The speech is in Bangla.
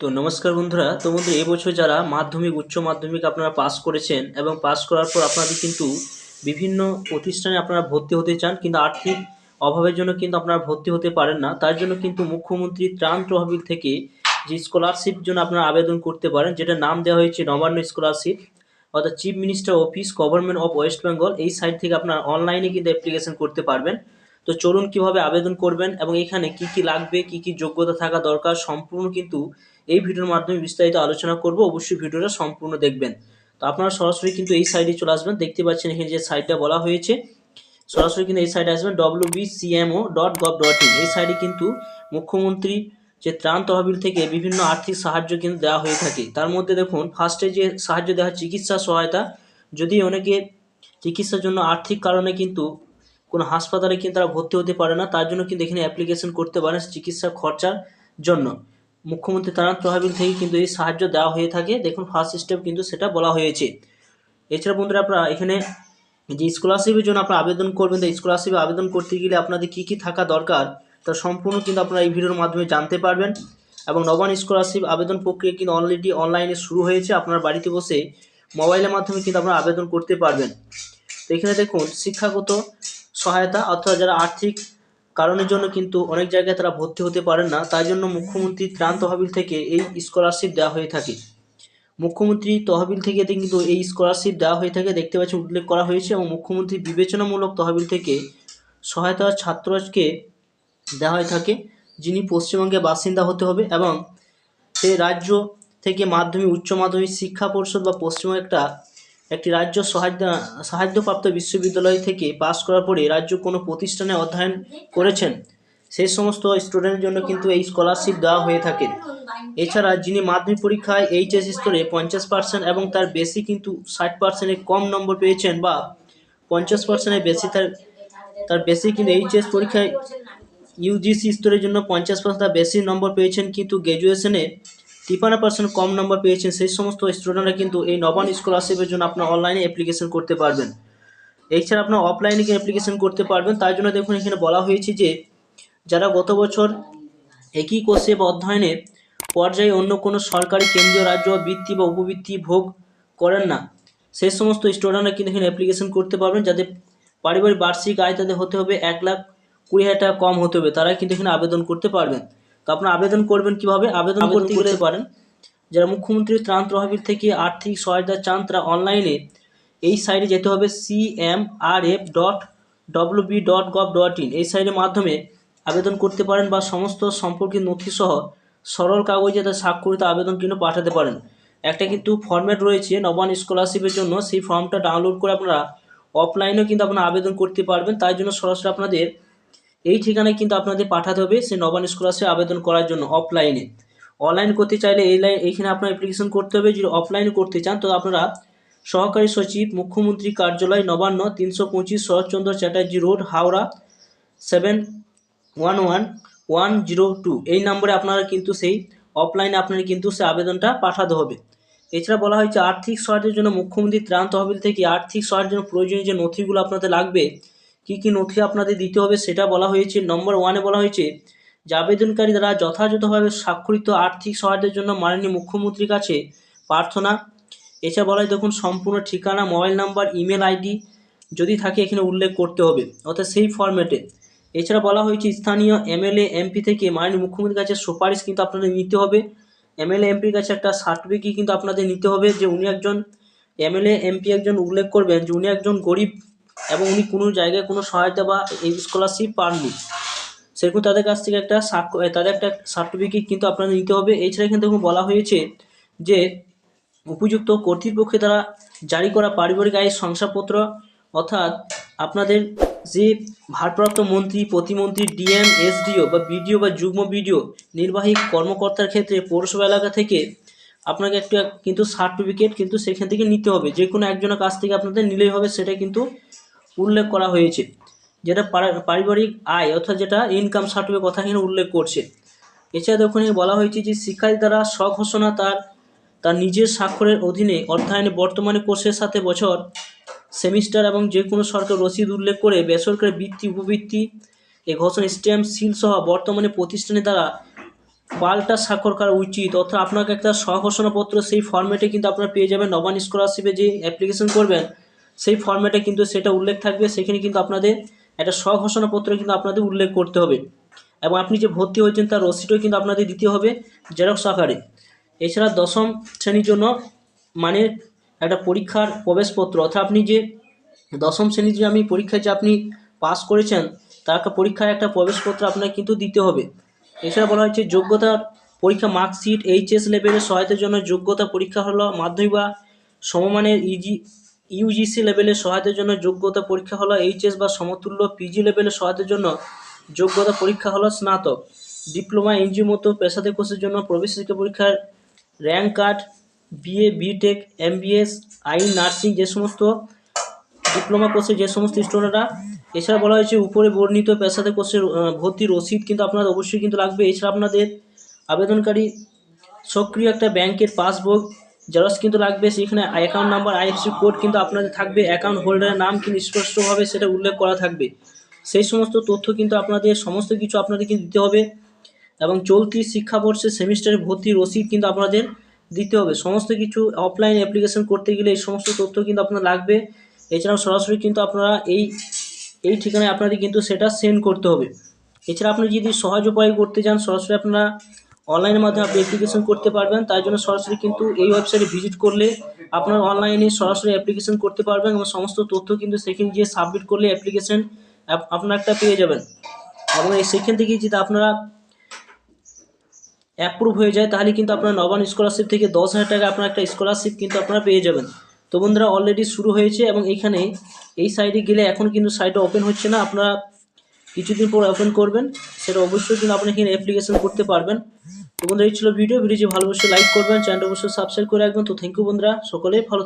তো নমস্কার বন্ধুরা, তো বন্ধু এবছর যারা মাধ্যমিক, উচ্চ মাধ্যমিক আপনারা পাস করেছেন এবং পাস করার পর আপনাদের কিন্তু বিভিন্ন প্রতিষ্ঠানে আপনারা ভর্তি হতে চান কিন্তু আর্থিক অভাবের জন্য কিন্তু আপনারা ভর্তি হতে পারেন না। তার জন্য কিন্তু মুখ্যমন্ত্রী ত্রাণ তহবিল থেকে যে স্কলারশিপ জন্য আপনারা আবেদন করতে পারেন, যেটা নাম দেওয়া হয়েছে নবান্ন স্কলারশিপ অর্থাৎ chief minister office government of West Bengal এই সাইট থেকে আপনারা অনলাইনে কিন্তু অ্যাপ্লিকেশন করতে পারবেন। তো চলুন কীভাবে আবেদন করবেন এবং এখানে কি কি লাগবে, কি কি যোগ্যতা থাকা দরকার, সম্পূর্ণ কিন্তু এই ভিডিওর মাধ্যমে বিস্তারিত আলোচনা করব। অবশ্যই ভিডিওটা সম্পূর্ণ দেখবেন। তো আপনারা সরাসরি কিন্তু এই সাইডে চলে আসবেন। দেখতে পাচ্ছেন এখানে যে সাইটটা বলা হয়েছে, সরাসরি কিন্তু এই সাইডে আসবেন W B C M O dot gov dot in এই সাইডে কিন্তু মুখ্যমন্ত্রী যে ত্রাণ তহবিল থেকে বিভিন্ন আর্থিক সাহায্য কিন্তু দেওয়া হয়ে থাকে। তার মধ্যে দেখুন ফার্স্টে যে সাহায্য দেওয়া চিকিৎসা সহায়তা। যদি অনেকে চিকিৎসার জন্য আর্থিক কারণে কিন্তু কোনো হাসপাতালে কিন্তু তারা ভর্তি হতে পারে না, তার জন্য কিন্তু এখানে অ্যাপ্লিকেশন করতে পারেন চিকিৎসা খরচার জন্য। মুখ্যমন্ত্রী ত্রাণ তহবিল থেকে কিন্তু এই সাহায্য দেওয়া হয়ে থাকে। দেখুন ফার্স্ট স্টেপ কিন্তু সেটা বলা হয়েছে। এছাড়া বন্ধুরা, আপনারা এখানে যে স্কলারশিপের জন্য আপনারা আবেদন করবেন, তো স্কলারশিপে আবেদন করতে গেলে আপনাদের কী কী থাকা দরকার, তা সম্পূর্ণ কিন্তু আপনারা এই ভিডিওর মাধ্যমে জানতে পারবেন। এবং নবান স্কলারশিপ আবেদন প্রক্রিয়া কিন্তু অলরেডি অনলাইনে শুরু হয়েছে। আপনার বাড়িতে বসে মোবাইলের মাধ্যমে কিন্তু আপনারা আবেদন করতে পারবেন। তো এখানে দেখুন, শিক্ষাগত সহায়তা অথবা যারা আর্থিক কারণের জন্য কিন্তু অনেক জায়গায় তারা ভর্তি হতে পারেন না, তাই জন্য মুখ্যমন্ত্রী ত্রাণ তহবিল থেকে এই স্কলারশিপ দেওয়া হয়ে থাকে। মুখ্যমন্ত্রী তহবিল থেকে কিন্তু এই স্কলারশিপ দেওয়া হয়ে থাকে, দেখতে পাচ্ছি উল্লেখ করা হয়েছে এবং মুখ্যমন্ত্রী বিবেচনামূলক তহবিল থেকে সহায়তা ছাত্রকে দেওয়া হয়ে থাকে, যিনি পশ্চিমবঙ্গের বাসিন্দা হতে হবে এবং সেই রাজ্য থেকে মাধ্যমিক, উচ্চ মাধ্যমিক শিক্ষা পরিষদ বা পশ্চিমবঙ্গ একটা একটি রাজ্য সাহায্য, সাহায্যপ্রাপ্ত বিশ্ববিদ্যালয় থেকে পাশ করার পরে রাজ্য কোনো প্রতিষ্ঠানে অধ্যয়ন করেছেন? সেই সমস্ত স্টুডেন্টের জন্য কিন্তু এই স্কলারশিপ দেওয়া হয়ে থাকে। এছাড়া যিনি মাধ্যমিক পরীক্ষায় এইচএস স্তরে পঞ্চাশ পার্সেন্ট এবং তার বেশি কিন্তু ষাট পার্সেন্টের কম নম্বর পেয়েছেন বা পঞ্চাশ পার্সেন্টের বেশি তার তার বেশি কিন্তু এইচএস পরীক্ষায় ইউজিসি স্তরের জন্য পঞ্চাশ পার্সেন্ট তার বেশি নম্বর পেয়েছেন কিন্তু গ্র্যাজুয়েশনে তিপ্পান্ন পার্সেন্ট কম নম্বর পেয়েছেন, সেই সমস্ত স্টুডেন্টরা কিন্তু এই নবান স্কলারশিপের জন্য আপনার অনলাইনে অ্যাপ্লিকেশন করতে পারবেন। এছাড়া আপনার অফলাইনে গিয়ে অ্যাপ্লিকেশন করতে পারবেন। তার জন্য দেখুন, এখানে বলা হয়েছে যে, যারা গত বছর একই কোর্সে বা অধ্যয়নের পর্যায়ে অন্য কোনো সরকারি, কেন্দ্রীয়, রাজ্য, বৃত্তি বা উপবৃত্তি ভোগ করেন না, সেই সমস্ত স্টুডেন্টরা কিন্তু এখানে অ্যাপ্লিকেশন করতে পারবেন যাদের পারিবারিক বার্ষিক আয় তাদের হতে হবে এক লাখ কুড়ি হাজার টাকা কম হতে হবে। তারা কিন্তু এখানে আবেদন করতে পারবেন। তো আপনারা আবেদন করবেন কীভাবে? আবেদন করতে গেলে পারেন। যারা মুখ্যমন্ত্রী ত্রাণ তহবিল থেকে আর্থিক সহায়তা চান তারা অনলাইনে এই সাইটে যেতে হবে C M R F dot W B dot gov dot in এই সাইটের মাধ্যমে আবেদন করতে পারেন বা সমস্ত সম্পর্কিত নথিসহ সরল কাগজে তার স্বাক্ষরিত আবেদন কিন্তু পাঠাতে পারেন। একটা কিন্তু ফর্ম্যাট রয়েছে নবান স্কলারশিপের জন্য। সেই ফর্মটা ডাউনলোড করে আপনারা অফলাইনেও কিন্তু আপনারা আবেদন করতে পারবেন। তাই জন্য সরাসরি আপনাদের এই ঠিকানায় কিন্তু আপনাদের পাঠাতে হবে। সেই নবান স্কলারশিপ আবেদন করার জন্য অফলাইনে অনলাইন করতে চাইলে এই লাইন এইখানে আপনার অ্যাপ্লিকেশন করতে হবে। যদি অফলাইনে করতে চান, তো আপনারা সহকারী সচিব, মুখ্যমন্ত্রী কার্যালয়, নবান্ন, তিনশো পঁচিশ Saratchandra Chatterjee road, Howrah seven one one one zero two এই নম্বরে আপনারা কিন্তু সেই অফলাইনে আপনার কিন্তু সে আবেদনটা পাঠাতে হবে। এছাড়া বলা হয়েছে, আর্থিক সহায়তার জন্য মুখ্যমন্ত্রী ত্রাণ তহবিল থেকে আর্থিক সহায়তার জন্য প্রয়োজনীয় যে নথিগুলো আপনাদের লাগবে কী কী নথি আপনাদের দিতে হবে সেটা বলা হয়েছে। নম্বর ওয়ানে বলা হয়েছে যে আবেদনকারী দ্বারা যথাযথভাবে স্বাক্ষরিত আর্থিক সহায়তার জন্য মাননীয় মুখ্যমন্ত্রীর কাছে প্রার্থনা। এছাড়া বলা হয়, দেখুন, সম্পূর্ণ ঠিকানা, মোবাইল নাম্বার, ইমেল আইডি যদি থাকে, এখানে উল্লেখ করতে হবে। অর্থাৎ সেই ফরম্যাটে এছাড়া বলা হয়েছে, স্থানীয় এমএলএ, এমপি থেকে মাননীয় মুখ্যমন্ত্রীর কাছে সুপারিশ কিন্তু আপনাদের নিতে হবে। এমএলএ, এমপির কাছে একটা সার্টিফিকেট কিন্তু আপনাদের নিতে হবে যে উনি একজন এমএলএ, এমপি একজন উল্লেখ করবেন যে উনি একজন গরিব এবং উনি কোনো জায়গায় কোনো সহায়তা বা এই স্কলারশিপ পাননি। সেরকম তাদের কাছ থেকে একটা তাদের একটা সার্টিফিকেট কিন্তু আপনাদের নিতে হবে। এছাড়া দেখুন বলা হয়েছে যে উপযুক্ত কর্তৃপক্ষে তারা জারি করা পারিবারিক আয়ের শংসাপত্র অর্থাৎ আপনাদের যে ভারপ্রাপ্ত মন্ত্রী, প্রতিমন্ত্রী, ডিএম, এসডিও বা বিডিও বা যুগ্ম বিডিও, নির্বাহী কর্মকর্তার ক্ষেত্রে পৌরসভা এলাকা থেকে আপনাকে একটা কিন্তু সার্টিফিকেট কিন্তু সেখান থেকে নিতে হবে। যে কোনো একজনের কাছ থেকে আপনাদের নিলেই হবে, সেটা কিন্তু উল্লেখ করা হয়েছে, যেটা পারিবারিক আয় অর্থাৎ যেটা ইনকাম সার্টিফিকেট কথা এখানে উল্লেখ করছে। এছাড়া এখানে বলা হয়েছে যে, শিক্ষার্থী দ্বারা স্বঘোষণা তার তার নিজের স্বাক্ষরের অধীনে অর্থায়নে বর্তমানে কোর্সের সাথে বছর, সেমিস্টার এবং যে কোনো সরকার রসিদ উল্লেখ করে বেসরকারি বৃত্তি, উপবৃত্তি এ ঘোষণা স্ট্যাম্প, সিল সহ বর্তমানে প্রতিষ্ঠানে দ্বারা পাল্টা স্বাক্ষর করা উচিত। অর্থাৎ আপনাকে একটা স্বঘোষণাপত্র সেই ফর্মেটে কিন্তু আপনারা পেয়ে যাবেন। নবান স্কলারশিপে যে অ্যাপ্লিকেশন করবেন সেই ফর্মেটে কিন্তু সেটা উল্লেখ থাকবে, সেখানে কিন্তু আপনাদের একটা স্বঘোষণাপত্র কিন্তু আপনাদের উল্লেখ করতে হবে। এবং আপনি যে ভর্তি হয়েছেন তার রসিদও কিন্তু আপনাদের দিতে হবে জেরক্স আকারে। এছাড়া দশম শ্রেণির জন্য মানে একটা পরীক্ষার প্রবেশপত্র, অর্থাৎ আপনি যে দশম শ্রেণির যে আমি পরীক্ষায় যে আপনি পাস করেছেন, তার একটা পরীক্ষায় একটা প্রবেশপত্র আপনাকে কিন্তু দিতে হবে। এছাড়া বলা হয়েছে যোগ্যতার পরীক্ষা মার্কশিট এইচএস লেভেলের সহায়তার জন্য যোগ্যতা পরীক্ষা হলো মাধ্যমিক বা সমমানের ইজি ইউজিসি লেভেলের সহায়তার জন্য যোগ্যতা পরীক্ষা হলো এইচএস বা সমতুল্য পিজি লেভেলের সহায়তার জন্য যোগ্যতা পরীক্ষা হলো স্নাতক। ডিপ্লোমা এনজি মতো পেশাদার কোর্সের জন্য প্রবেশ শিক্ষা পরীক্ষার rank card B A B Tech M B S আইন নার্সিং যে সমস্ত ডিপ্লোমা কোর্সে যে সমস্ত স্টুডেন্টরা এছাড়া বলা হয়েছে উপরে বর্ণিত পেশাদার কোর্সের আহ, ভর্তির রসিদ কিন্তু আপনাদের অবশ্যই কিন্তু লাগবে। এছাড়া আপনাদের আবেদনকারী সক্রিয় একটা ব্যাংকের পাসবুক জেরক্স কিন্তু লাগবে, সেখানে অ্যাকাউন্ট নাম্বার আইএফসি কোড কিন্তু আপনাদের থাকবে অ্যাকাউন্ট হোল্ডারের নাম কিন্তু স্পষ্টভাবে সেটা উল্লেখ করা থাকবে। সেই সমস্ত তথ্য কিন্তু আপনাদের, সমস্ত কিছু আপনাদের কিন্তু দিতে হবে এবং চলতি শিক্ষাবর্ষে সেমিস্টারে ভর্তি রসিদ কিন্তু আপনাদের দিতে হবে। সমস্ত কিছু অফলাইন অ্যাপ্লিকেশন করতে গেলে এই সমস্ত তথ্য কিন্তু আপনার লাগবে। এছাড়াও সরাসরি কিন্তু আপনারা এই এই ঠিকানায় আপনাদের কিন্তু সেটা সেন্ড করতে হবে। এছাড়া আপনি যদি সহজ উপায়ে করতে চান, সরাসরি আপনারা অনলাইনের মাধ্যমে আপনি অ্যাপ্লিকেশন করতে পারবেন। তাই জন্য সরাসরি কিন্তু এই ওয়েবসাইটে ভিজিট করলে আপনার অনলাইনে সরাসরি অ্যাপ্লিকেশন করতে পারবেন এবং সমস্ত তথ্য কিন্তু সেখানে গিয়ে সাবমিট করলে অ্যাপ্লিকেশন আপনার একটা পেয়ে যাবেন। এবং এই সেখান থেকে যদি আপনারা অ্যাপ্রুভ হয়ে যায়, তাহলে কিন্তু আপনার নবান স্কলারশিপ থেকে দশ হাজার টাকা আপনার একটা স্কলারশিপ কিন্তু আপনারা পেয়ে যাবেন। তো বন্ধুরা অলরেডি শুরু হয়েছে এবং এইখানে এই সাইডে গেলে এখন কিন্তু সাইটটা ওপেন হচ্ছে না। আপনারা কিছুদিন পর ওপেন করবেন। সেটা অবশ্যই কিন্তু আপনি এখানে অ্যাপ্লিকেশন করতে পারবেন। তো বন্ধুরা, এই ছিল ভিডিও। ভিডিও যে ভালোবাসে লাইক করবেন, চ্যানেলটা অবশ্যই সাবস্ক্রাইব করে রাখবেন। তো থ্যাংক ইউ বন্ধুরা, সকলেই ভালো